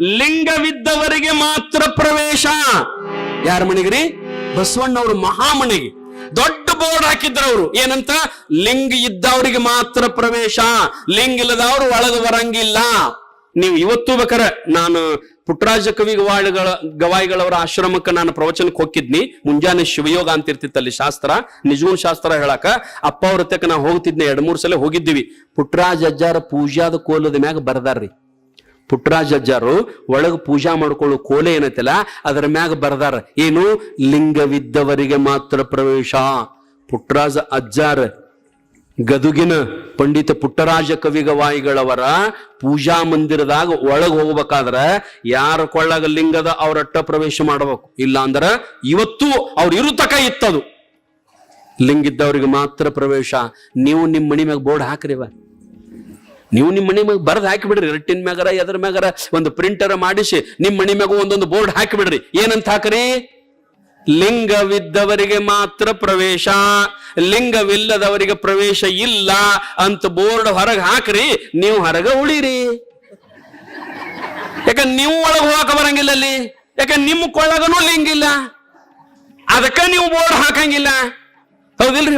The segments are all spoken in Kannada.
ಲಿಂಗವಿದ್ದವರಿಗೆ ಮಾತ್ರ ಪ್ರವೇಶ. ಯಾರ ಮನೆಗ್ರಿ? ಬಸವಣ್ಣವ್ರ ಮಹಾಮನೆಗೆ. ದೊಡ್ಡ ಬೋರ್ಡ್ ಹಾಕಿದ್ರು ಅವರು ಏನಂತ? ಲಿಂಗ ಇದ್ದವರಿಗೆ ಮಾತ್ರ ಪ್ರವೇಶ. ಲಿಂಗ ಇಲ್ಲದವರು ಒಳಗೆ ಬರಂಗಿಲ್ಲ. ನೀವು ಇವತ್ತು ಬೇಕಾರ ನಾನು ಪುಟ್ಟರಾಜ ಕವಿ ಗವಾಯಿಗಳ ಗವಾಯಿಗಳವರ ಆಶ್ರಮಕ್ಕೆ ನಾನು ಪ್ರವಚನಕ್ಕೆ ಹೋಗಿದ್ನಿ ಮುಂಜಾನೆ ಶಿವಯೋಗ ಅಂತ ಇರ್ತಿತ್ತಲ್ಲಿ ಶಾಸ್ತ್ರ. ನಿಜಗೂನ್ ಶಾಸ್ತ್ರ ಹೇಳಕ ಅಪ್ಪ ಅವ್ರ ತಕ್ಕ ನಾವು ಹೋಗ್ತಿದ್ನೆ. ಎರಡ್ ಮೂರ್ ಸಲ ಹೋಗಿದ್ದೀವಿ. ಪುಟ್ಟರಾಜ ಅಜ್ಜಾರ ಪೂಜಾದ ಕೋಲದ ಮ್ಯಾಗ ಬರ್ದಾರ್ರಿ. ಪುಟ್ಟರಾಜ ಅಜ್ಜಾರು ಒಳಗೆ ಪೂಜಾ ಮಾಡ್ಕೊಳ್ಳೋ ಕೋಲೆ ಏನೈತಲ್ಲ, ಅದರ ಮ್ಯಾಗ ಬರ್ದಾರ, ಏನು? ಲಿಂಗವಿದ್ದವರಿಗೆ ಮಾತ್ರ ಪ್ರವೇಶ. ಪುಟ್ಟರಾಜ ಅಜ್ಜಾರ ಗದುಗಿನ ಪಂಡಿತ ಪುಟ್ಟರಾಜ ಕವಿಗವಾಯಿಗಳವರ ಪೂಜಾ ಮಂದಿರದಾಗ ಒಳಗೆ ಹೋಗ್ಬೇಕಾದ್ರ ಯಾರ ಕೊಳ್ಳಗ ಲಿಂಗದ ಅವರಟ್ಟ ಪ್ರವೇಶ ಮಾಡಬೇಕು? ಇಲ್ಲ ಅಂದ್ರ ಇವತ್ತು ಅವ್ರು ಇರುತಕ ಇತ್ತದು. ಲಿಂಗಿದ್ದವ್ರಿಗೆ ಮಾತ್ರ ಪ್ರವೇಶ. ನೀವು ನಿಮ್ಮ ಮನಿ ಮ್ಯಾಗ ಬೋರ್ಡ್ ಹಾಕ್ರಿವ ನೀವು ನಿಮ್ಮ ಮನೆ ಮ್ಯಾಗ ಬರ್ದ್ ಹಾಕಿಬಿಡ್ರಿ, ರಟ್ಟಿನ ಮ್ಯಾಗರ, ಎದ್ರ ಮ್ಯಾಗರ, ಒಂದು ಪ್ರಿಂಟರ್ ಮಾಡಿಸಿ, ನಿಮ್ಮ ಮನೆ ಮ್ಯಾಗ ಒಂದೊಂದು ಬೋರ್ಡ್ ಹಾಕಿಬಿಡ್ರಿ. ಏನಂತ ಹಾಕ್ರಿ? ಲಿಂಗವಿದ್ದವರಿಗೆ ಮಾತ್ರ ಪ್ರವೇಶ, ಲಿಂಗವಿಲ್ಲದವರಿಗೆ ಪ್ರವೇಶ ಇಲ್ಲ ಅಂತ ಬೋರ್ಡ್ ಹೊರಗೆ ಹಾಕ್ರಿ, ನೀವು ಹೊರಗ ಉಳಿರಿ. ಯಾಕಂದ್ರೆ ನೀವು ಒಳಗೆ ಹೋಗಕ ಬರಂಗಿಲ್ಲ ಅಲ್ಲಿ? ಯಾಕಂದ್ರೆ ನಿಮ್ಮ ಕೊಳ್ಳಗನೂ ಲಿಂಗಿಲ್ಲ ಅದಕ್ಕ ನೀವು ಬೋರ್ಡ್ ಹಾಕಂಗಿಲ್ಲ? ಹೌದಿಲ್ರಿ?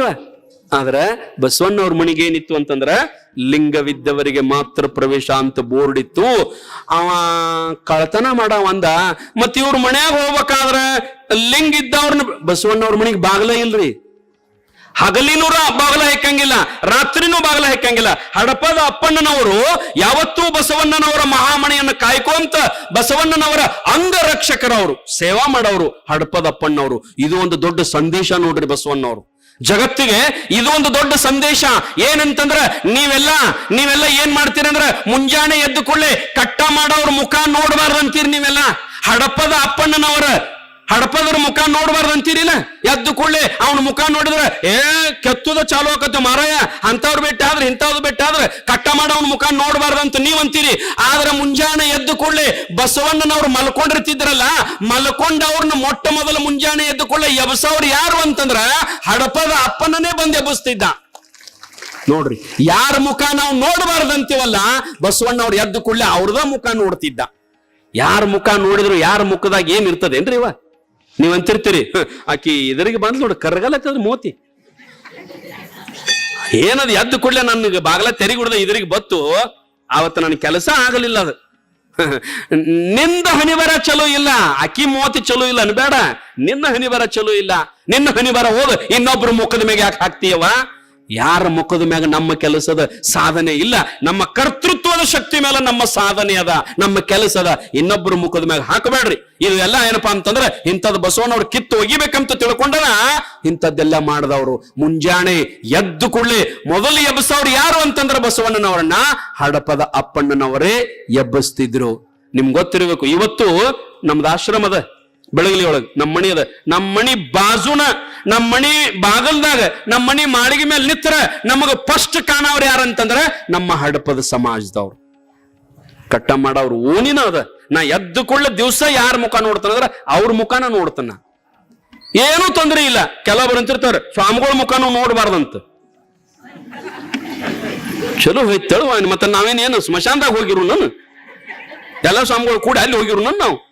ಆದ್ರ ಬಸವಣ್ಣವ್ರ ಮನೆಗೆ ಏನಿತ್ತು ಅಂತಂದ್ರ ಲಿಂಗವಿದ್ದವರಿಗೆ ಮಾತ್ರ ಪ್ರವೇಶ ಅಂತ ಬೋರ್ಡ್ ಇತ್ತು. ಅವ ಕಳ್ತನ ಮಾಡ ಅಂದ. ಮತ್ ಇವ್ರ ಮನ್ಯಾಗ ಹೋಗ್ಬೇಕಾದ್ರ ಲಿಂಗ ಇದ್ದವ್ರನ್ನ ಬಸವಣ್ಣವ್ರ ಮನೆಗೆ ಬಾಗ್ಲ ಇಲ್ರಿ. ಹಗಲಿನೂರ ಬಾಗಲ ಹೆಕ್ಕಂಗಿಲ್ಲ ರಾತ್ರಿನೂ ಬಾಗಲ ಹೆಕ್ಕಂಗಿಲ್ಲ ಹಡಪದ ಅಪ್ಪಣ್ಣನವರು ಯಾವತ್ತೂ ಬಸವಣ್ಣನವರ ಮಹಾಮಣೆಯನ್ನು ಕಾಯ್ಕೊಂತ ಬಸವಣ್ಣನವರ ಅಂಗರಕ್ಷಕರವರು, ಸೇವಾ ಮಾಡೋರು ಹಡಪದ ಅಪ್ಪಣ್ಣವರು. ಇದು ಒಂದು ದೊಡ್ಡ ಸಂದೇಶ ನೋಡ್ರಿ ಬಸವಣ್ಣವರು. ಜಗತ್ತಿಗೆ ಇದು ಒಂದು ದೊಡ್ಡ ಸಂದೇಶ. ಏನಂತಂದ್ರ ನೀವೆಲ್ಲ ನೀವೆಲ್ಲ ಏನ್ ಮಾಡ್ತೀರಂದ್ರ ಮುಂಜಾನೆ ಎದ್ದು ಕೊಳ್ಳೆ ಕಟ್ಟ ಮಾಡೋರ್ ಮುಖ ನೋಡಬಾರ್ದಂತೀರಿ ನೀವೆಲ್ಲ. ಹಡಪದ ಅಪ್ಪಣ್ಣನವರ ಹಡಪದ್ರ ಮುಖ ನೋಡ್ಬಾರ್ದು ಅಂತೀರಿಲ್ಲ ಎದ್ದು ಕೂಡಲೇ ಅವನ ಮುಖ ನೋಡಿದ್ರೆ, ಏ, ಕೆತ್ತುದ ಚಾಲು ಆಕತ್ತೆ ಮಾರಾಯ ಅಂತವ್ರು ಬೆಟ್ಟ ಆದ್ರೆ ಇಂಥವ್ರು ಬೆಟ್ಟ ಆದ್ರೆ ಕಟ್ಟ ಮಾಡವನ ಮುಖ ನೋಡ್ಬಾರ್ದು ಅಂತ ಅಂತೀರಿ. ಆದ್ರೆ ಮುಂಜಾನೆ ಎದ್ದು ಕೂಡಲೇ ಬಸವಣ್ಣನವ್ರು ಮಲ್ಕೊಂಡಿರ್ತಿದ್ರಲ್ಲ ಮಲ್ಕೊಂಡ ಅವ್ರನ್ನ ಮೊಟ್ಟ ಮೊದಲ ಮುಂಜಾನೆ ಎದ್ದು ಕೂಡಲೇ ಎಬಸವ್ರು ಯಾರು ಅಂತಂದ್ರ ಹಡಪದ ಅಪ್ಪನನ್ನೇ ಬಂದು ಎಬ್ಬಿಸ್ತಿದ್ದ ನೋಡ್ರಿ, ಯಾರ ಮುಖ ನಾವು ನೋಡಬಾರ್ದಂತೀವಲ್ಲ ಬಸವಣ್ಣವ್ರು ಎದ್ದು ಕೂಡಲೇ ಅವ್ರದ ಮುಖ ನೋಡ್ತಿದ್ದ. ಯಾರ ಮುಖ ನೋಡಿದ್ರು, ಯಾರ ಮುಖದಾಗ ಏನ್ ಇರ್ತದೇನ್ರಿ ಇವ? ನೀವ್ ಅಂತಿರ್ತೀರಿ "ಹ, ಆಕಿ ಇದರಿಗೆ ಬಂದ್ ನೋಡು ಕರ್ಗಲತ್ತದ ಮೋತಿ. ಏನದು ಎದ್ದು ಕೂಡಲೇ ನನಗೆ ಬಾಗಲ ತೆರಿಗುಡ್ದ ಇದರಿಗೆ ಬತ್ತು ಅವತ್ತು ನನ್ನ ಕೆಲಸ ಆಗಲಿಲ್ಲ ಅದು. ನಿಂದ ಹನಿಬರ ಚಲೋ ಇಲ್ಲ ಅಕ್ಕಿ ಮೋತಿ ಚಲೋ ಇಲ್ಲ ಅನ್ಬೇಡ. ನಿನ್ನ ಹನಿಬರ ಚಲೋ ಇಲ್ಲ ನಿನ್ನ ಹನಿಬರ ಹೋದ ಇನ್ನೊಬ್ರು ಮುಖದ ಮೇಲೆ ಯಾಕೆ ಹಾಕ್ತೀಯವ ಯಾರ ಮುಖದ ಮ್ಯಾಗ ನಮ್ಮ ಕೆಲಸದ ಸಾಧನೆ ಇಲ್ಲ, ನಮ್ಮ ಕರ್ತೃತ್ವದ ಶಕ್ತಿ ಮೇಲೆ ನಮ್ಮ ಸಾಧನೆ ಅದ, ನಮ್ಮ ಕೆಲಸದ ಇನ್ನೊಬ್ಬರ ಮುಖದ ಮ್ಯಾಗ ಹಾಕಬೇಡ್ರಿ. ಇದು ಎಲ್ಲ ಏನಪ್ಪಾ ಅಂತಂದ್ರೆ ಬಸವಣ್ಣ ಬಸವನವ್ರು ಕಿತ್ತು ಒಗಿಬೇಕಂತ ತಿಳ್ಕೊಂಡನ ಇಂಥದ್ದೆಲ್ಲ ಮಾಡದವ್ರು. ಮುಂಜಾನೆ ಎದ್ದು ಕೂಡಲೇ ಮೊದಲು ಎಬ್ಬಸವ್ರು ಯಾರು ಅಂತಂದ್ರೆ ಬಸವಣ್ಣನವರನ್ನ? ಹಡಪದ ಅಪ್ಪಣ್ಣನವರೇ ಎಬ್ಬಸ್ತಿದ್ರು. ನಿಮ್ಗೆ ಗೊತ್ತಿರಬೇಕು, ಇವತ್ತು ನಮ್ದು ಆಶ್ರಮದ ಬೆಳಗಲಿ ಒಳಗೆ. ನಮ್ಮ ಮಣಿ ಅದ. ನಮ್ಮ ಮಣಿ ಬಾಜುನ ನಮ್ಮ ಮಣಿ ಬಾಗಲ್ದಾಗ ನಮ್ಮ ಮಣಿ ಮಾಳಿಗೆ ಮೇಲೆ ನಿತ್ರ ನಮಗ ಫಸ್ಟ್ ಕಾಣವ್ರು ಯಾರಂತಂದ್ರ ನಮ್ಮ ಹಡಪದ ಸಮಾಜದವ್ರು. ಕಟ್ಟ ಮಾಡವ್ರು ಓನಿನ ಅದ. ನಾ ಎದ್ದು ಕೊಳ್ಳ ದಿವಸ ಯಾರ ಮುಖ ನೋಡ್ತಾನಂದ್ರ ಅವ್ರ ಮುಖನ ನೋಡ್ತಾನ. ಏನೂ ತೊಂದರೆ ಇಲ್ಲ. ಕೆಲವೊಬ್ರು ಅಂತಿರ್ತಾರ, ಸ್ವಾಮಿಗಳ ಮುಖನೂ ನೋಡಬಾರ್ದಂತ. ಚಲೋ ಹೋಯ್ತೇಳು ಮತ್ತೆ ನಾವೇನೇನು ಸ್ಮಶಾನದಾಗ ಹೋಗಿರು ನಾನು? ಎಲ್ಲ ಸ್ವಾಮಿಗಳು ಕೂಡ ಅಲ್ಲಿ ಹೋಗಿರು ನಾನು ನಾವು.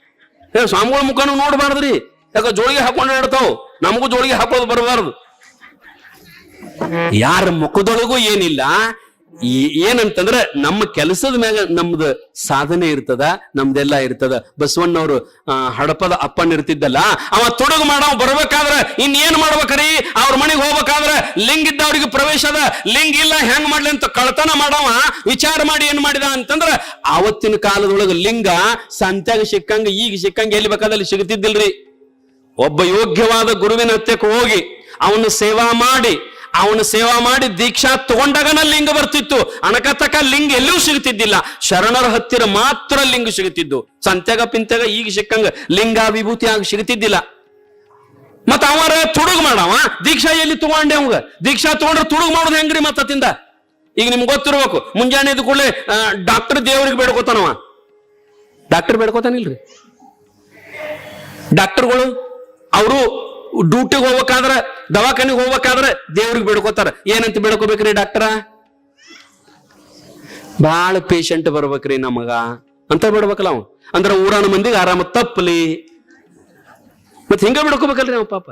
ಏ ಸ್ವಾಮಿಗಳ ಮುಖನೂ ನೋಡಬಾರ್ದ್ರಿ. ಯಾಕ ಜೋಳಿಗೆ ಹಾಕೊಂಡು ಇಡ್ತಾವ್ ನಮಗೂ ಜೋಳಿಗೆ ಹಾಕೋದು ಬರಬಾರ್ದು. ಯಾರ ಮುಖದೊಳಗೂ ಏನಿಲ್ಲ ಈ- ಏನಂತಂದ್ರ ನಮ್ಮ ಕೆಲಸದ ಮ್ಯಾಗ ನಮ್ದು ಸಾಧನೆ ಇರ್ತದ, ನಮ್ದೆಲ್ಲ ಇರ್ತದ. ಬಸವಣ್ಣವ್ರು ಹಡಪದ ಅಪ್ಪನ್ ಇರ್ತಿದ್ದಲ್ಲ, ಅವ ತೊಡಗು ಮಾಡವ ಬರ್ಬೇಕಾದ್ರ ಇನ್ನೇನ್ ಮಾಡ್ಬೇಕ್ರಿ? ಅವ್ರ ಮನೆಗೆ ಹೋಗ್ಬೇಕಾದ್ರ ಲಿಂಗ ಇದ್ದವ್ರಿಗೆ ಪ್ರವೇಶ ಅದ. ಲಿಂಗ್ ಇಲ್ಲ, ಹೆಂಗ್ ಮಾಡ್ಲಿ ಅಂತ ಕಳ್ತನ ಮಾಡವ. ವಿಚಾರ ಮಾಡಿ ಏನ್ ಮಾಡಿದ ಅಂತಂದ್ರ ಅವತ್ತಿನ ಕಾಲದೊಳಗ ಲಿಂಗ ಸಂತ್ಯಾಗ ಸಿಕ್ಕಂಗ, ಈಗ ಸಿಕ್ಕಂಗ ಎಲ್ಲಿ ಬೇಕಾದಲ್ಲಿ ಸಿಗುತ್ತಿದ್ದಿಲ್ರಿ? ಒಬ್ಬ ಯೋಗ್ಯವಾದ ಗುರುವಿನ ಹತ್ಯಕ್ಕೆ ಹೋಗಿ ಅವನು ಸೇವಾ ಮಾಡಿ ಅವನು ಸೇವಾ ಮಾಡಿ ದೀಕ್ಷಾ ತಗೊಂಡಾಗನ ಲಿಂಗ ಬರ್ತಿತ್ತು. ಅಣಕತಕ ಲಿಂಗ ಎಲ್ಲೂ ಸಿಗುತ್ತಿದ್ದಿಲ್ಲ. ಶರಣರ ಹತ್ತಿರ ಮಾತ್ರ ಲಿಂಗ ಸಿಗುತ್ತಿದ್ದು. ಸಂತ್ಯಾಗ ಪಿಂತ್ಯಾಗ ಈಗ ಸಿಕ್ಕಂಗ ಲಿಂಗ ವಿಭೂತಿ ಆಗ ಸಿಗುತ್ತಿದ್ದಿಲ್ಲ. ಮತ್ತ ಅವರ ತುಡುಗ್ ಮಾಡವ? ದೀಕ್ಷಾ ಎಲ್ಲಿ ತಗೊಂಡೆ ಅವಂಗ? ದೀಕ್ಷಾ ತಗೊಂಡ್ರೆ ತುಡುಗು ಮಾಡೋದು ಹೆಂಗ್ರಿ ಮತ್ತತ್ತಿಂದ ಈಗ ನಿಮ್ಗೆ ಗೊತ್ತಿರ್ಬೇಕು. ಮುಂಜಾನೆ ಇದ್ ಕೂಡಲೇ ಡಾಕ್ಟರ್ ದೇವ್ರಿಗೆ ಬೇಡ್ಕೋತಾನವ ಡಾಕ್ಟರ್ ಬೇಡ್ಕೋತಾನಿಲ್ರಿ. ಡಾಕ್ಟರ್ಗಳು ಅವರು ಡ್ಯೂಟಿಗೆ ಹೋಗ್ಬೇಕಾದ್ರೆ, ದವಾಖಾನಿಗೆ ಹೋಗ್ಬೇಕಾದ್ರೆ ದೇವ್ರಿಗೆ ಬೇಡ್ಕೋತಾರ. ಏನಂತ ಬೇಡ್ಕೋಬೇಕ್ರಿ ಡಾಕ್ಟರ ಬಹಳ ಪೇಷಂಟ್ ಬರ್ಬೇಕ್ರಿ ನಮಗ. ಅಂತ ಬಿಡ್ಬೇಕಲ್ಲ ಅವ್. ಅಂದ್ರ ಊರಾನ ಮಂದಿಗೆ ಆರಾಮ ತಪ್ಪಲಿ. ಮತ್ ಹಿಂಗ ಬಿಡ್ಕೋಬೇಕಲ್ರಿ ನಾವು ಪಾಪ.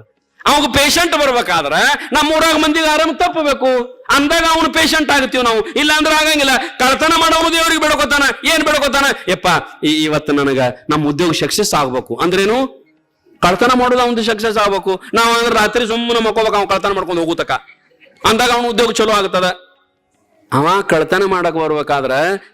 ಅವಾಗ ಪೇಷಂಟ್ ಬರ್ಬೇಕಾದ್ರ ನಮ್ಮ ಊರಾಗ ಮಂದಿಗೆ ಆರಾಮ ತಪ್ಪಬೇಕು. ಅಂದಾಗ ಅವನು ಪೇಷಂಟ್ ಆಗ್ತೀವಿ ನಾವು. ಇಲ್ಲ ಅಂದ್ರೆ ಆಗಂಗಿಲ್ಲ. ಕಳ್ತನ ಮಾಡೋನು ದೇವ್ರಿಗೆ ಬೇಡ್ಕೋತಾನ. ಏನ್ ಬೇಡ್ಕೋತಾನ? ಯಪ್ಪ ಇವತ್ತು ನನಗ ನಮ್ಮ ಉದ್ಯೋಗ ಸಕ್ಸಸ್ ಆಗ್ಬೇಕು ಅಂದ್ರೇನು? ಕಳ್ತನ ಮಾಡೋದು ಅವನು ಸಕ್ಸಸ್ ಆಗ್ಬೇಕು. ನಾವು ಅಂದ್ರೆ ರಾತ್ರಿ ಸುಮ್ಮನೆ ಮಕ್ಕೋಬೇಕು ಅವ್ನು ಕಳ್ತನ ಮಾಡ್ಕೊಂಡು ಹೋಗುತ್ತಕ ಅಂದಾಗ ಅವನು ಉದ್ಯೋಗ ಚಲೋ ಆಗ್ತದ. ಅವ ಕಳ್ತನ ಮಾಡಕ್ ಬರ್ಬೇಕಾದ್ರ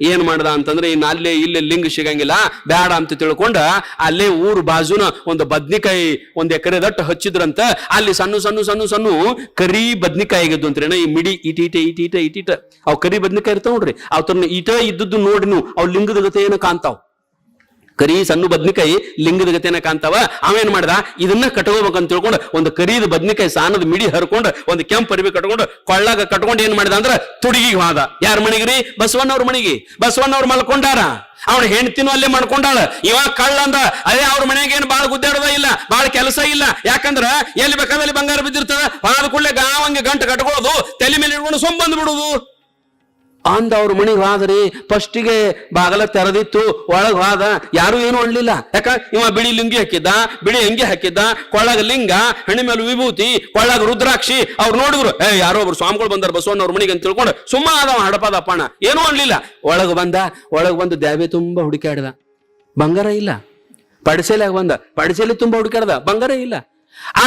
ಏನ್ ಮಾಡ್ದ ಅಂತಂದ್ರೆ ಇನ್ನು ಅಲ್ಲೇ ಇಲ್ಲೇ ಲಿಂಗ್ ಸಿಗಂಗಿಲ್ಲ ಬೇಡ ಅಂತ ತಿಳ್ಕೊಂಡ ಅಲ್ಲೇ ಊರು ಬಾಜುನ ಒಂದು ಬದ್ನಿಕಾಯಿ ಒಂದ್ ಎಕರೆ ದಟ್ಟು ಹಚ್ಚಿದ್ರಂತ ಅಲ್ಲಿ ಸಣ್ಣ ಸಣ್ಣ ಸಣ್ಣ ಸಣ್ಣ ಕರಿ ಬದ್ನಿಕಾಯಿ ಆಗಿದ್ದು ಅಂತ್ರೇನ ಈ ಮಿಡಿ ಇಟ ಇಟ ಇಟ ಇಟ ಇಟ ಇಟ ಅವ್ ಕರಿ ಬದ್ನಿಕಾಯಿ ಇರ್ತಾವ ನೋಡ್ರಿ ಅವ್ರನ್ನ ಇಟ ಇದ್ದದ್ದು ನೋಡಿ ನೀವು, ಅವ್ ಲಿಂಗದ ಜೊತೆ ಏನು ಕಾಣ್ತಾವ್. ಕರಿ ಸಣ್ಣ ಬದ್ನಿಕಾಯಿ ಲಿಂಗದ ಗತಿನ ಕಾಣ್ತಾವ. ಅವೇನ್ ಮಾಡ್ದ? ಇದನ್ನ ಕಟ್ಕೋಬೇಕಂತ ತಿಳ್ಕೊಂಡು ಒಂದು ಕರಿದ ಬದ್ನಿಕಾಯಿ ಸಾನದ ಮಿಡಿ ಹರ್ಕೊಂಡು ಒಂದು ಕೆಂಪು ಅರಿವಿ ಕಟ್ಕೊಂಡು ಕೊಳ್ಳಾಗ ಕಟ್ಕೊಂಡು ಏನ್ ಮಾಡಿದ ಅಂದ್ರ ತುಡಿಗಿ ಹೋದ. ಯಾರ ಮನೆಗ್ರಿ? ಬಸವಣ್ಣವ್ರ ಮನೆಗೆ. ಬಸವಣ್ಣವ್ರ ಮಲ್ಕೊಂಡಾರ. ಅವನ ಹೆಂಡತಿನೂ ಅಲ್ಲೇ ಮಾಡ್ಕೊಂಡಾಳ ಇವಾಗ ಕಳ್ಳ ಅಂದ ಅದೇ ಅವ್ರ ಮನೆಗೆ ಏನು ಬಾಳ ಗುದ್ದಾಡೋದ ಇಲ್ಲ, ಬಾಳ ಕೆಲಸ ಇಲ್ಲ. ಯಾಕಂದ್ರ ಎಲ್ಲಿ ಬೇಕಾದಲ್ಲಿ ಬಂಗಾರ ಬಿದ್ದಿರ್ತದ? ಬಾಳ ಕೂಡಲೇ ಗಾವಂಗೆ ಗಂಟು ಕಟ್ಕೊಳ್ಳೋದು, ತಲೆ ಮೇಲೆ ಇಟ್ಕೊಂಡು ಸೊಂಬ್ ಬಿಡುದು ಅಂದ ಅವ್ರ ಮನಿಗೆ ಹೋದ್ರಿ ಫಸ್ಟಿಗೆ ಬಾಗಲ ತೆರೆದಿತ್ತು, ಒಳಗೆ ಹೋದ. ಯಾರು ಏನು ಅನ್ಲಿಲ್ಲ. ಯಾಕ? ಇವ ಬಿಳಿ ಲಿಂಗಿ ಹಾಕಿದ್ದ, ಬಿಳಿ ಅಂಗಿ ಹಾಕಿದ್ದ, ಕೊಳ್ಳಾಗ ಲಿಂಗ, ಹೆಣ್ಣು ಮೇಲೆ ವಿಭೂತಿ, ಕೊಳ್ಳಾಗ ರುದ್ರಾಕ್ಷಿ, ಅವ್ರು ನೋಡಿದ್ರು, ಏ, ಯಾರೋ ಒಬ್ರು ಸ್ವಾಮಿಗಳು ಬಂದಾರ, ಬಸವಣ್ಣ ಅವ್ರ ಮನಿಗೆ ಅಂತ ತಿಳ್ಕೊಂಡು ಸುಮ್ಮ ಅದಾವ ಹಡಪದ ಪಣ ಏನೂ ಅನ್ಲಿಲ್ಲ. ಒಳಗೆ ಬಂದ, ಒಳಗೆ ಬಂದು ದ್ಯಾವೆ ತುಂಬಾ ಹುಡುಕಾಡ್ದ ಬಂಗಾರ ಇಲ್ಲ. ಪಡಿಸೆಲಾಗ ಬಂದ. ಪಡಿಸೆಲಿ ತುಂಬಾ ಹುಡುಕಾಡ್ದ ಬಂಗಾರ ಇಲ್ಲ.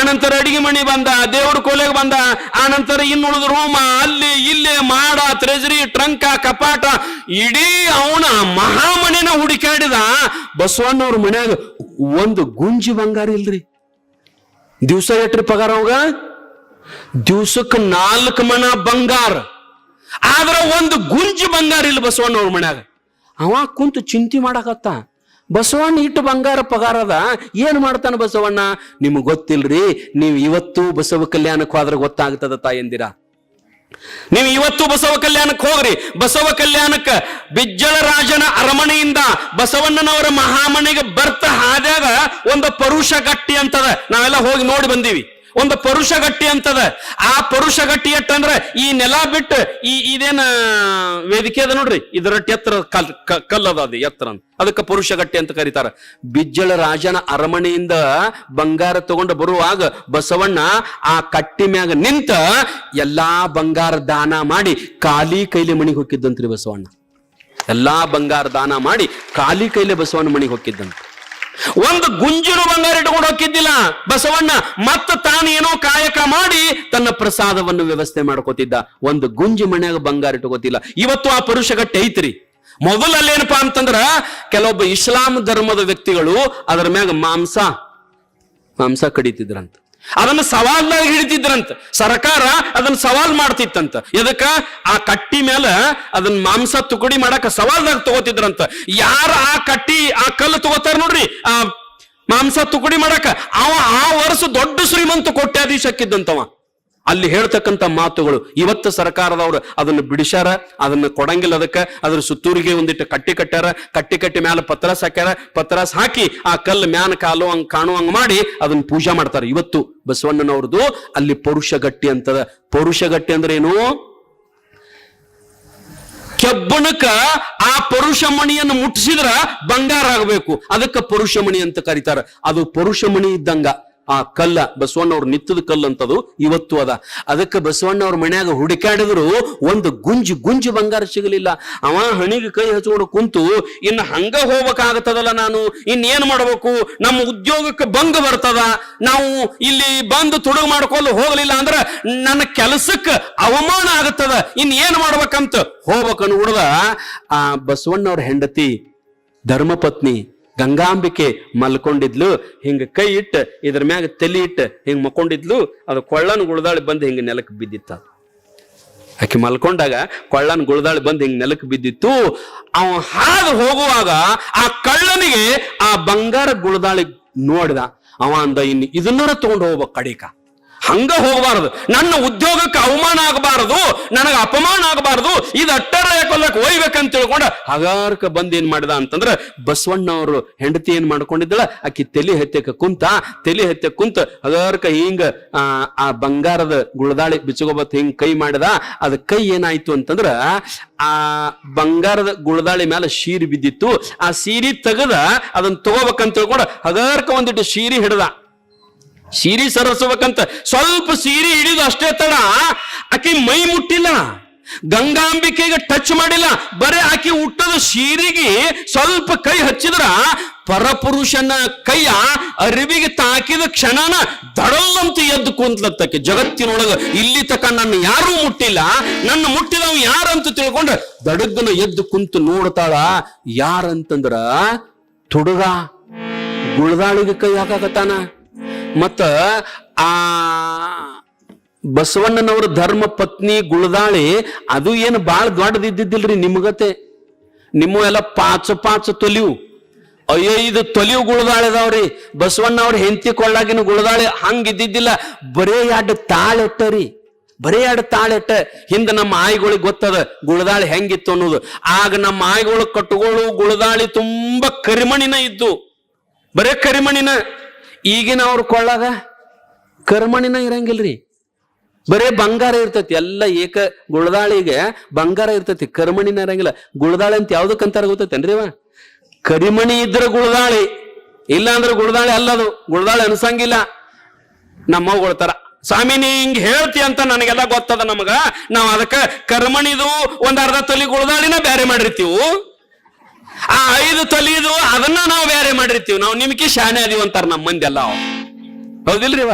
ಆನಂತರ ಅಡಿಗೆ ಮಣಿ ಬಂದ, ದೇವ್ರ ಕೋಲೆಗೆ ಬಂದ, ಆನಂತರ ಇನ್ನುಳಿದ ರೂಮ ಅಲ್ಲಿ ಇಲ್ಲಿ ಮಾಡ ತ್ರೆಜರಿ ಟ್ರಂಕ ಕಪಾಟ, ಇಡೀ ಅವನ ಮಹಾಮನೆನ ಹುಡುಕಾಡಿದ. ಬಸವಣ್ಣವ್ರ ಮನ್ಯಾಗ ಒಂದು ಗುಂಜಿ ಬಂಗಾರ ಇಲ್ರಿ. ದಿವ್ಸ ಎಟ್ರಿ ಪಗಾರ ಅವಾಗ? ದಿವ್ಸಕ್ಕೆ ನಾಲ್ಕು ಮಣ ಬಂಗಾರ. ಆದ್ರ ಒಂದು ಗುಂಜಿ ಬಂಗಾರ ಇಲ್ಲ ಬಸವಣ್ಣವ್ರ ಮನ್ಯಾಗ. ಅವ ಕುಂತು ಚಿಂತೆ ಮಾಡಕತ್ತ. ಬಸವಣ್ಣ ಇಟ್ಟು ಬಂಗಾರ ಪಗಾರದ ಏನು ಮಾಡ್ತಾನೆ ಬಸವಣ್ಣ? ನಿಮ್ಗೆ ಗೊತ್ತಿಲ್ರಿ, ನೀವು ಇವತ್ತು ಬಸವ ಕಲ್ಯಾಣಕ್ಕೆ ಹೋದ್ರೆ ಗೊತ್ತಾಗ್ತದ ತಾಯಂದಿರ ನೀವು ಇವತ್ತು ಬಸವ ಕಲ್ಯಾಣಕ್ಕೆ ಹೋಗ್ರಿ. ಬಸವ ಕಲ್ಯಾಣಕ್ಕ ಬಿಜ್ಜಳ ರಾಜನ ಅರಮನೆಯಿಂದ ಬಸವಣ್ಣನವರ ಮಹಾಮನೆಗೆ ಬರ್ತ ಹಾದ್ಯಾಗ ಒಂದು ಪರುಷ ಗಟ್ಟಿ ಅಂತದ. ನಾವೆಲ್ಲ ಹೋಗಿ ನೋಡಿ ಬಂದೀವಿ. ಒಂದು ಪರುಷ ಗಟ್ಟಿ ಅಂತದ. ಆ ಪರುಷ ಗಟ್ಟಿ ಎಟ್ಟಂದ್ರ ಈ ನೆಲ ಬಿಟ್ಟು ಈ ಇದೇನ ವೇದಿಕೆ ಅದ ನೋಡ್ರಿ ಇದರ ಎತ್ತರ ಕಲ್ ಕಲ್ಲದ ಅದು, ಎತ್ತರ ಅಂತ. ಅದಕ್ಕೆ ಪರುಷ ಗಟ್ಟಿ ಅಂತ ಕರೀತಾರ. ಬಿಜ್ಜಳ ರಾಜನ ಅರಮನೆಯಿಂದ ಬಂಗಾರ ತಗೊಂಡು ಬರುವಾಗ ಬಸವಣ್ಣ ಆ ಕಟ್ಟಿ ಮ್ಯಾಗ ನಿಂತ ಎಲ್ಲಾ ಬಂಗಾರ ದಾನ ಮಾಡಿ ಖಾಲಿ ಕೈಲಿ ಮಣಿಗೆ ಹೊಕ್ಕಿದ್ದಂತ್ರಿ ಬಸವಣ್ಣ. ಎಲ್ಲಾ ಬಂಗಾರ ದಾನ ಮಾಡಿ ಖಾಲಿ ಕೈಲಿ ಬಸವಣ್ಣ ಮಣಿಗೆ ಹೊಕ್ಕಿದ್ದಂತ. ಒಂದು ಗುಂಜಿರು ಬಂಗಾರ ಇಟ್ಕೊಂಡು ಹೋಗಿದ್ದಿಲ್ಲ ಬಸವಣ್ಣ, ಮತ್ತ ತಾನೇನೋ ಕಾಯಕ ಮಾಡಿ ತನ್ನ ಪ್ರಸಾದವನ್ನು ವ್ಯವಸ್ಥೆ ಮಾಡ್ಕೋತಿದ್ದ. ಒಂದು ಗುಂಜಿ ಮನ್ಯಾಗ ಬಂಗಾರ ಇಟ್ಕೋತಿಲ್ಲ. ಇವತ್ತು ಆ ಪರುಷಗಟ್ಟೆ ಐತ್ರಿ. ಮೊದಲಲ್ಲೇನಪ್ಪಾ ಅಂತಂದ್ರ, ಕೆಲವೊಬ್ಬ ಇಸ್ಲಾಂ ಧರ್ಮದ ವ್ಯಕ್ತಿಗಳು ಅದರ ಮ್ಯಾಗ ಮಾಂಸ ಮಾಂಸ ಕಡಿತಿದ್ರಂತ. ಅದನ್ನ ಸವಾಲ್ದಾಗ ಹಿಡಿತಿದ್ರಂತ ಸರ್ಕಾರ ಅದನ್ನ ಸವಾಲ್ ಮಾಡ್ತಿತ್ತಂತ. ಎದಕ್ಕ? ಆ ಕಟ್ಟಿ ಮೇಲೆ ಅದನ್ನ ಮಾಂಸ ತುಕಡಿ ಮಾಡಕ ಸವಾಲ್ದಾಗ ತಗೋತಿದ್ರಂತ. ಯಾರ ಆ ಕಟ್ಟಿ, ಆ ಕಲ್ಲು ತಗೋತಾರ ನೋಡ್ರಿ, ಆ ಮಾಂಸ ತುಕಡಿ ಮಾಡಕ. ಅವ ಆ ವರ್ಷ ದೊಡ್ಡ ಶ್ರೀಮಂತ ಕೊಟ್ಯಾಧೀಶಕ್ಕಿದ್ದಂತವ. ಅಲ್ಲಿ ಹೇಳ್ತಕ್ಕಂಥ ಮಾತುಗಳು. ಇವತ್ತು ಸರ್ಕಾರದವರು ಅದನ್ನು ಬಿಡಿಸ್ಯಾರ, ಅದನ್ನು ಕೊಡಂಗಿಲ್ಲ ಅದಕ್ಕೆ. ಅದ್ರ ಸುತ್ತೂರಿಗೆ ಒಂದಿಟ್ಟು ಕಟ್ಟಿ ಕಟ್ಟ್ಯಾರ, ಕಟ್ಟಿ ಕಟ್ಟಿ ಮ್ಯಾಲ ಪತ್ರಾಸ್ ಹಾಕ್ಯಾರ ಪತ್ರಾಸ್ ಹಾಕಿ ಆ ಕಲ್ಲು ಮ್ಯಾನ ಕಾಲು ಹಂಗ್ ಕಾಣುವಂಗ ಮಾಡಿ ಅದನ್ನ ಪೂಜಾ ಮಾಡ್ತಾರೆ. ಇವತ್ತು ಬಸವಣ್ಣನವ್ರದ್ದು ಅಲ್ಲಿ ಪೌರುಷ ಗಟ್ಟಿ ಅಂತದ. ಪೌರುಷ ಗಟ್ಟಿ ಅಂದ್ರೆ ಏನು? ಕೆಬ್ಬಣಕ್ಕ ಆ ಪರುಷಮಣಿಯನ್ನು ಮುಟ್ಟಿಸಿದ್ರ ಬಂಗಾರ ಆಗಬೇಕು. ಅದಕ್ಕೆ ಪರುಷಮಣಿ ಅಂತ ಕರೀತಾರೆ. ಅದು ಪರುಷಮಣಿ ಇದ್ದಂಗ. ಆ ಕಲ್ಲ, ಬಸವಣ್ಣವ್ರ ನಿತ್ತದ ಕಲ್ಲು ಅಂತದು ಇವತ್ತು ಅದ. ಅದಕ್ಕೆ ಬಸವಣ್ಣ ಅವ್ರ ಮನ್ಯಾಗ ಹುಡುಕಾಡಿದ್ರು ಒಂದು ಗುಂಜು ಗುಂಜು ಬಂಗಾರ ಸಿಗಲಿಲ್ಲ. ಅವ ಹಣಿಗೆ ಕೈ ಹಚ್ಕೊಂಡು ಕುಂತು, ಇನ್ನು ಹಂಗ ಹೋಗ್ಬೇಕಾಗತ್ತದಲ್ಲ ನಾನು? ಇನ್ನೇನ್ ಮಾಡ್ಬೇಕು? ನಮ್ಮ ಉದ್ಯೋಗಕ್ಕೆ ಭಂಗ ಬರ್ತದ? ನಾವು ಇಲ್ಲಿ ಬಂದು ತುಡುಗು ಮಾಡ್ಕೊಂಡು ಹೋಗಲಿಲ್ಲ ಅಂದ್ರ ನನ್ನ ಕೆಲಸಕ್ಕೆ ಅವಮಾನ ಆಗತ್ತದ. ಇನ್ ಏನ್ ಮಾಡ್ಬೇಕಂತ ಹೋಗ್ಬೇಕನ್ನು ಹುಡುಗ ಆ ಬಸವಣ್ಣವ್ರ ಹೆಂಡತಿ, ಧರ್ಮಪತ್ನಿ ಗಂಗಾಂಬಿಕೆ ಮಲ್ಕೊಂಡಿದ್ಲು, ಹಿಂಗ ಕೈ ಇಟ್ಟು, ಇದ್ರ ಮ್ಯಾಗ ತಲೆ ಇಟ್ಟು, ಹಿಂಗ ಮಕ್ಕೊಂಡಿದ್ಲು, ಅದು ಕೊಳ್ಳನ ಗುಳದಾಳಿ ಬಂದು ಹಿಂಗ ನೆಲಕ್ಕೆ ಬಿದ್ದಿತ್ತ. ಆಕೆ ಮಲ್ಕೊಂಡಾಗ ಕೊಳ್ಳನ್ ಗುಳದಾಳಿ ಬಂದು ಹಿಂಗ ನೆಲಕ್ಕೆ ಬಿದ್ದಿತ್ತು. ಅವ ಹಾದು ಹೋಗುವಾಗ ಆ ಕಳ್ಳನಿಗೆ ಆ ಬಂಗಾರ ಗುಳದಾಳಿ ನೋಡಿದ. ಅವ ಅಂದ, ಇನ್ನು ಇದನ್ನರ ತಗೊಂಡು ಹೋಗ್ಬೇಕು ಕಡಿಕ. ಹಂಗ ಹೋಗಬಾರದು. ನನ್ನ ಉದ್ಯೋಗಕ್ಕೆ ಅವಮಾನ ಆಗಬಾರದು, ನನಗೆ ಅಪಮಾನ ಆಗಬಾರದು, ಇದು ಅಟ್ಟರ ಕೊಲ್ಲಕ್ಕೆ ಒಯ್ಬೇಕಂತ ತಿಳ್ಕೊಂಡ ಹಗಾರ್ಕ ಬಂದು ಏನ್ ಮಾಡಿದ ಅಂತಂದ್ರ ಬಸವಣ್ಣವರು ಹೆಂಡತಿ ಏನ್ ಮಾಡ್ಕೊಂಡಿದ್ದಳ? ಆಕಿ ತಲೆ ಹತ್ಯಕ ಕುಂತ, ತಲೆ ಹತ್ಯ ಕುಂತ ಹಗಾರ್ಕ ಹಿಂಗ, ಆ ಆ ಬಂಗಾರದ ಗುಳದಾಳಿ ಬಿಚ್ಚಗೋಬತ್ ಹಿಂಗ್ ಕೈ ಮಾಡಿದ. ಅದ ಕೈ ಏನಾಯ್ತು ಅಂತಂದ್ರ ಆ ಬಂಗಾರದ ಗುಳದಾಳಿ ಮೇಲೆ ಶೀರಿ ಬಿದ್ದಿತ್ತು. ಆ ಸೀರಿ ತೆಗದ ಅದನ್ನ ತಗೋಬೇಕಂತ ತಿಳ್ಕೊಂಡ ಹಗಾರ್ಕ ಒಂದಿಟ್ಟು ಶೀರಿ ಹಿಡ್ದ. ಸೀರಿ ಸರಸಬೇಕಂತ. ಸ್ವಲ್ಪ ಸೀರಿ ಹಿಡಿದು ಅಷ್ಟೇ ತಡ. ಆಕಿ ಮೈ ಮುಟ್ಟಿಲ್ಲ. ಗಂಗಾಂಬಿಕೆಗೆ ಟಚ್ ಮಾಡಿಲ್ಲ. ಬರೀ ಆಕಿ ಹುಟ್ಟದ ಸೀರಿಗೆ ಸ್ವಲ್ಪ ಕೈ ಹಚ್ಚಿದ್ರ ಪರಪುರುಷನ ಕೈಯ ಅರಿವಿಗೆ ತಾಕಿದ ಕ್ಷಣನ ದಡಲ್ಲಂತ ಎದ್ದು ಕುಂತ್ಲತ್ತಕ್ಕೆ ಜಗತ್ತಿನೊಳಗ ಇಲ್ಲಿ ತಕ ನನ್ನ ಯಾರೂ ಮುಟ್ಟಿಲ್ಲ. ನನ್ನ ಮುಟ್ಟಿದವ ಯಾರಂತ ತಿಳ್ಕೊಂಡ್ರೆ ದಡಗ್ಗನ ಎದ್ದು ಕುಂತು ನೋಡ್ತಾಳ. ಯಾರಂತಂದ್ರ ತುಡುಗ. ಗುಳದಾಳಿಗೆ ಕೈ ಹಾಕಾಕತ್ತಾನ. ಮತ್ತ ಆ ಬಸವಣ್ಣನವರ ಧರ್ಮ ಪತ್ನಿ ಗುಳದಾಳಿ, ಅದು ಏನು ಬಾಳ್ ದೊಡ್ಡದಿದ್ದಿದ್ದಿಲ್ರಿ ನಿಮ್ಗತೆ ನಿಮ್ಮ ಎಲ್ಲ ಪಾಚ ಪಾಚ ತೊಲಿವು. ಅಯ್ಯೋ ಇದು ತೊಲಿವು ಗುಳದಾಳಿ ಅದಾವ್ರಿ. ಬಸವಣ್ಣ ಅವ್ರ ಹೆಂಡತಿ ಕೊಳ್ಳಾಗಿನ ಗುಳದಾಳಿ ಹಂಗ ಇದ್ದಿದ್ದಿಲ್ಲ ಬರೇ ಎರಡು ತಾಳೆಟ್ಟರಿ ಬರೇ ಎರಡು ತಾಳೆಟ್ಟ. ಹಿಂದ ನಮ್ಮ ಆಯಿಗಳಿಗೆ ಗೊತ್ತದ ಗುಳದಾಳಿ ಹೆಂಗಿತ್ತು ಅನ್ನೋದು. ಆಗ ನಮ್ಮ ಆಯಿಗಳು ಕಟ್ಟುಗಳು ಗುಳದಾಳಿ ತುಂಬಾ ಕರಿಮಣಿನ ಇದ್ದು. ಬರೇ ಕರಿಮಣಿನ. ಈಗಿನ ಅವ್ರ ಕೊಳ್ಳಾಗ ಕರ್ಮಣಿನ ಇರಂಗಿಲ್ರಿ. ಬರೇ ಬಂಗಾರ ಇರ್ತೈತಿ, ಎಲ್ಲ ಏಕ ಗುಳದಾಳಿಗೆ ಬಂಗಾರ ಇರ್ತೈತಿ, ಕರ್ಮಣಿನ ಇರಂಗಿಲ್ಲ. ಗುಳದಾಳಿ ಅಂತ ಯಾವ್ದಕ್ಕಂತಾರ ಗೊತ್ತೈತೇನ್ರಿ ಅವ? ಕರಿಮಣಿ ಇದ್ರ ಗುಳದಾಳಿ ಇಲ್ಲ ಅಂದ್ರೆ ಗುಳದಾಳಿ ಅಲ್ಲದು ಗುಳದಾಳಿ ಅನ್ಸಂಗಿಲ್ಲ. ನಮ್ಮ ತರ. ಸ್ವಾಮಿ, ನೀ ಹಿಂಗ್ ಹೇಳ್ತಿ ಅಂತ ನನಗೆಲ್ಲ ಗೊತ್ತದ ನಮಗ. ನಾವ್ ಅದಕ್ಕೆ ಕರ್ಮಣಿದು ಒಂದ್ ಅರ್ಧ ತಲಿ ಗುಳದಾಳಿನ ಬ್ಯಾರೆ ಮಾಡಿರ್ತೀವು. ಆ ಐದು ತೊಲಿದು ಅದನ್ನ ನಾವು ಬೇರೆ ಮಾಡಿರ್ತೀವಿ. ನಾವು ನಿಮಗೆ ಶಾನೆ ಅದೀವಿ ಅಂತಾರ ನಮ್ಮ ಮಂದಿ ಎಲ್ಲ ಹೌದಿಲ್ರಿ ಅವ?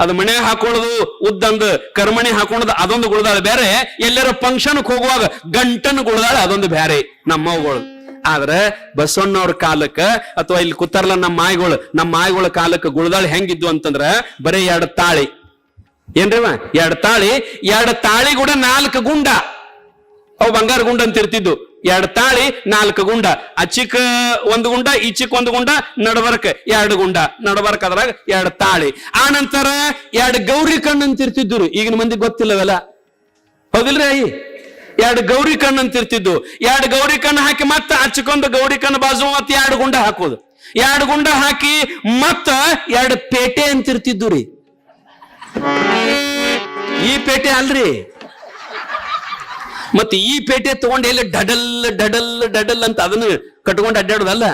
ಅದು ಮನೆ ಹಾಕೊಳ್ಳೋದು, ಉದ್ದಂದು ಕರ್ಮಣಿ ಹಾಕೊಳ್ಳೋದು, ಅದೊಂದು ಗುಳದಾಳ ಬೇರೆ. ಎಲ್ಲರ ಫಂಕ್ಷನ್ ಹೋಗುವಾಗ ಗಂಟನ್ ಗುಳದಾಳ ಅದೊಂದು ಬೇರೆ ನಮ್ಮವುಗಳು ಆದ್ರೆ ಬಸವಣ್ಣವ್ರ ಕಾಲಕ್ಕ ಅಥವಾ ಇಲ್ಲಿ ಕೂತಾರಲ್ಲ ನಮ್ಮ ಮಾಯಿಗಳು, ನಮ್ಮ ಮಾಯಿಗಳ ಕಾಲಕ್ಕ ಗುಳದಾಳ ಹೆಂಗಿದ್ವು ಅಂತಂದ್ರ ಬರೀ ಎರಡು ತಾಳಿ. ಏನ್ರಿವ ಎರಡು ತಾಳಿ. ಎರಡು ತಾಳಿ ಕೂಡ ನಾಲ್ಕು ಗುಂಡ. ಅವು ಬಂಗಾರ ಗುಂಡ ಅಂತ ಇರ್ತಿದ್ದು ಎರಡು ತಾಳಿ, ನಾಲ್ಕು ಗುಂಡ. ಅಚ್ಚಿಕ್ ಒಂದು ಗುಂಡ, ಈಚಿಕ್ ಒಂದು ಗುಂಡ, ನಡಬರ್ಕ್ ಎರಡು ಗುಂಡ. ನಡಬರ್ಕ್ ಅದ್ರಾಗ ಎರಡು ತಾಳಿ. ಆ ನಂತರ ಎರಡು ಗೌರಿ ಕಣ್ಣು ಅಂತ ಇರ್ತಿದ್ರು ಈಗಿನ ಮಂದಿ ಗೊತ್ತಿಲ್ಲವಲ್ಲ ಹೌದಿಲ್ರಿ ಅಯ್ಯಿ? ಎರಡು ಗೌರಿ ಕಣ್ಣು ಅಂತ ಇರ್ತಿದ್ದು ಎರಡು ಗೌರಿ ಕಣ್ಣು ಹಾಕಿ ಮತ್ತ ಹಚ್ಕೊಂಡು ಗೌರಿ ಕಣ್ಣು ಬಾಜು ಮತ್ತೆ ಎರಡು ಗುಂಡ ಹಾಕೋದು. ಎರಡು ಗುಂಡ ಹಾಕಿ ಮತ್ತ ಎರಡು ಪೇಟೆ ಅಂತ ಇರ್ತಿದ್ದು ರೀ. ಈ ಪೇಟೆ ಅಲ್ರಿ? ಮತ್ತೆ ಈ ಪೇಟೆ ತಗೊಂಡು ಎಲ್ಲ ಡಡಲ್ ಡಡಲ್ ಡಡಲ್ ಅಂತ ಅದನ್ನ ಕಟ್ಕೊಂಡು ಅಡ್ಡಾಡೋದಲ್ಲ?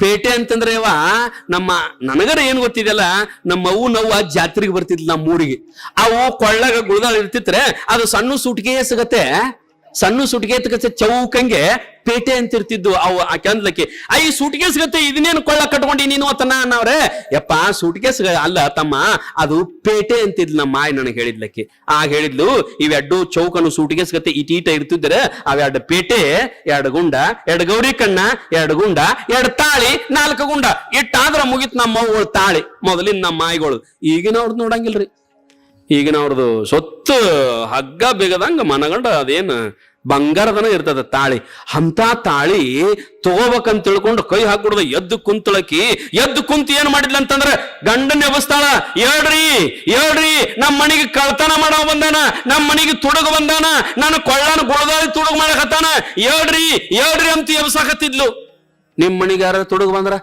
ಪೇಟೆ ಅಂತಂದ್ರೆ ಇವ ನಮ್ಮ ನನಗರ ಏನ್ ಗೊತ್ತಿದೆಯಲ್ಲ, ನಮ್ಮ ಅವು ನಾವು ಜಾತ್ರೆಗೆ ಬರ್ತಿದ್ಲ ನಮ್ಮ ಊರಿಗೆ ಅವು ಕೊಳ್ಳಾಗ ಗುಳ್ದಾಳ ಇರ್ತಿದ್ರೆ ಅದು ಸಣ್ಣ ಸೂಟಿಗೆ ಸಿಗತ್ತೆ. ಸಣ್ಣ ಸುಟಿಗೆ ಚೌಕಂಗೆ ಪೇಟೆ ಅಂತ ಇರ್ತಿದ್ದು ಅವು ಆ ಕೆಂದ್ಲಕ್ಕೆ. ಆ ಈ ಸೂಟ್ಗೆ ಸಿಗತ್ತೆ ಇದನ್ನೇನು ಕೊಳ್ಳ ಕಟ್ಕೊಂಡಿ ನೀನು ಅತನ ಅನ್ನವ್ರೆ ಯಪ್ಪ ಸೂಟ್ಗೆ ಅಲ್ಲ, ತಮ್ಮ, ಅದು ಪೇಟೆ ಅಂತಿದ್ಲು ನಮ್ಮ ಮಾಯಿ ನನಗೆ ಹೇಳಿದ್ಲಕ್ಕೆ. ಆಗ ಹೇಳಿದ್ಲು, ಇವೆರಡು ಚೌಕನು ಸೂಟಿಗೆ ಸಿಗತ್ತೆ ಇಟೀಟ ಇರ್ತಿದ್ರೆ ಅವೆರಡು ಪೇಟೆ, ಎರಡು ಗುಂಡ, ಎರಡು ಗೌರಿ ಕಣ್ಣ, ಎರಡು ಗುಂಡ, ಎರಡು ತಾಳಿ, ನಾಲ್ಕು ಗುಂಡ. ಇಟ್ಟಾದ್ರ ಮುಗಿತ್ ನಮ್ಮ ತಾಳಿ, ಮೊದಲಿನ ನಮ್ಮ ಮಾಯಿಗಳು. ಈಗಿನವ್ರದ್ದು ನೋಡಂಗಿಲ್ರಿ. ಈಗಿನವ್ರದ್ದು ಸೊತ್ತು ಹಗ್ಗ ಬಿಗದಂಗ ಮನಗಂಡ ಅದೇನು ಬಂಗಾರದನ ಇರ್ತದ ತಾಳಿ. ಅಂತ ತಾಳಿ ತಗೋಬೇಕಂತ ತಿಳ್ಕೊಂಡು ಕೈ ಹಾಕ್ಬಿಡ್ದ, ಎದ್ದು ಕುಂತಳಕಿ, ಎದ್ದು ಕುಂತ ಏನ್ ಮಾಡಿದ್ಲ ಅಂತಂದ್ರ ಗಂಡನ ಎಬಸ್ತಾಳ ಹೇಳ್ರಿ ಹೇಳ್ರಿ ನಮ್ಮ ಮನೆಗೆ ಕಳ್ತನ ಮಾಡೋ ಬಂದಾನ ನಮ್ಮ ಮನೆಗೆ ತುಡುಗ ಬಂದಾನ ನಾನು ಕೊಳ್ಳನ ಗುಳದಾಳಿ ತುಡುಗ ಮಾಡಕತ್ತಾನ ಹೇಳ್ರಿ ಹೇಳ್ರಿ ಅಂತ ಎಬ್ಸಾಕತ್ತಿದ್ಲು ನಿಮ್ಮ ಮನೆಗೆ ಯಾರ ತುಡುಗ ಬಂದ್ರ?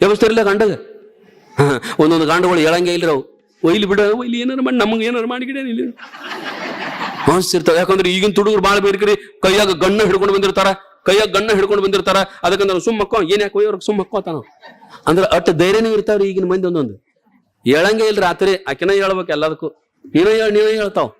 ಎಬ್ಸ್ತಿರ್ಲಿಲ್ಲ ಗಂಡಗ? ಒಂದೊಂದು ಗಂಡಗಳು ಹೇಳಂಗೆ ಇಲ್ರಿ ಅವು. ಒಯ್ಲಿ ಬಿಡ, ಒಯ್ಲಿ ಏನಾರು ಮಾಡಿ, ನಮಗೆ ಏನಾರು ಮಾಡಿಗಿಡ ಇಲ್ಲಿ ಅನ್ಸಿರ್ತಾವ ಯಾಕಂದ್ರೆ ಈಗಿನ ತುಡುಗರು ಬಾಳ ಬೇರೆ ಕೈಯಾಗ ಗಣ್ಣ ಹಿಡ್ಕೊಂಡು ಬಂದಿರ್ತಾರ, ಕೈಯಾಗ ಗಣ್ಣ ಹಿಡ್ಕೊಂಡು ಬಂದಿರ್ತಾರ. ಅದಕ್ಕಂದ್ರೆ ಸುಮ್ಮ ಮಕ್ಕೋ ಏನ್ ಯಾಕೆ ಒಯ್ಯೋರ್ಗೆ ಸುಮ್ಮ ಮಕ್ಕೋತಾನ ಅಂದ್ರೆ ಅಟ್ ಧೈರ್ಯನೂ ಇರ್ತಾವ್ರಿ ಈಗಿನ ಮಂದಿ ಒಂದೊಂದು. ಹೇಳಂಗೆ ಇಲ್ರಿ ರಾತ್ರಿ ಆಕೆನ ಹೇಳ್ಬೇಕು ಎಲ್ಲದಕ್ಕೂ. ನೀನೇ ಹೇಳ, ನೀನೇ ಹೇಳ್ತಾವ್.